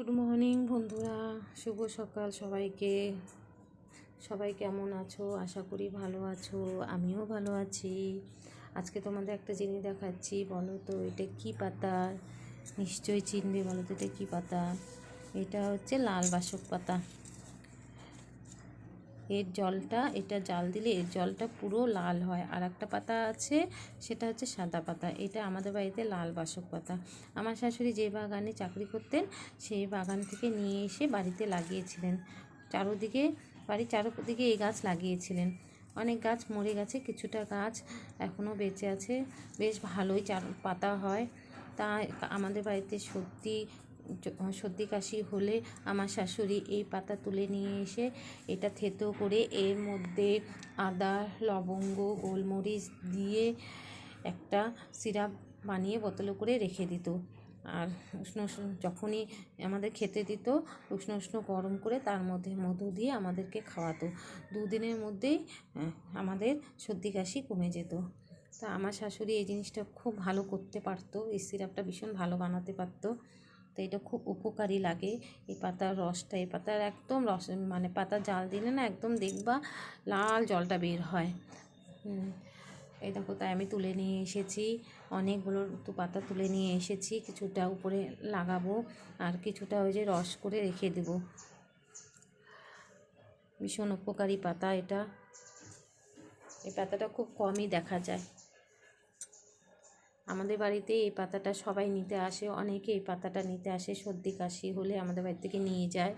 Good morning বন্ধুরা। শুভ সকাল সবাইকে। সবাই কেমন আছো? আশা করি ভালো আছো। আমিও ভালো আছি। আজকে তোমাদের একটা জিনিস দেখাচ্ছি, বলো তো, এটা কি পাতা? নিশ্চয়ই চিনবে, বলো তো, এটা কী পাতা? এটা হচ্ছে লাল বাসক পাতা। এর জলটা, এটা জাল দিলে এর জলটা পুরো লাল হয়। আর একটা পাতা আছে, সেটা হচ্ছে সাদা পাতা। এটা আমাদের বাড়িতে লাল বাসক পাতা। আমার শাশুড়ি যে বাগানে চাকরি করতেন, সেই বাগান থেকে নিয়ে এসে বাড়িতে লাগিয়েছিলেন। চারোদিকে, বাড়ির চারোদিকে এই গাছ লাগিয়েছিলেন। অনেক গাছ মরে গেছে, কিছুটা গাছ এখনও বেঁচে আছে। বেশ ভালোই চার পাতা হয়। তা আমাদের বাড়িতে সত্যি সর্দি কাশি হলে আমার শাশুড়ি এই পাতা তুলে নিয়ে এসে এটা থেতো করে এর মধ্যে আদা, লবঙ্গ, গোলমরিচ দিয়ে একটা সিরাপ বানিয়ে বোতলে করে রেখে দিত। আর উষ্ণ উষ্ণ যখনই আমাদের খেতে দিত, উষ্ণ উষ্ণ গরম করে তার মধ্যে মধু দিয়ে আমাদেরকে খাওয়াতো। দুদিনের মধ্যেই আমাদের সর্দি কাশি কমে যেত। তা আমার শাশুড়ি এই জিনিসটা খুব ভালো করতে পারতো, এই সিরাপটা ভীষণ ভালো বানাতে পারতো। এটা খুব উপকারী লাগে। এই পাতার রসটা, এই পাতার একদম রস মানে পাতা জাল দিলে না একদম দেখবা লাল জলটা বের হয়। এই দেখো তাই আমি তুলে নিয়ে এসেছি। অনেকগুলো তো পাতা তুলে নিয়ে এসেছি। কিছুটা উপরে লাগাবো আর কিছুটা ওই যে রস করে রেখে দেব। ভীষণ উপকারী পাতা এটা। এই পাতাটা খুব কমই দেখা যায়। আমাদের বাড়িতে এই পাতাটা সবাই নিতে আসে, অনেকে এই পাতাটা নিতে আসে, সর্দি, কাশি হলে আমাদের বাড়ি থেকে নিয়ে যায়।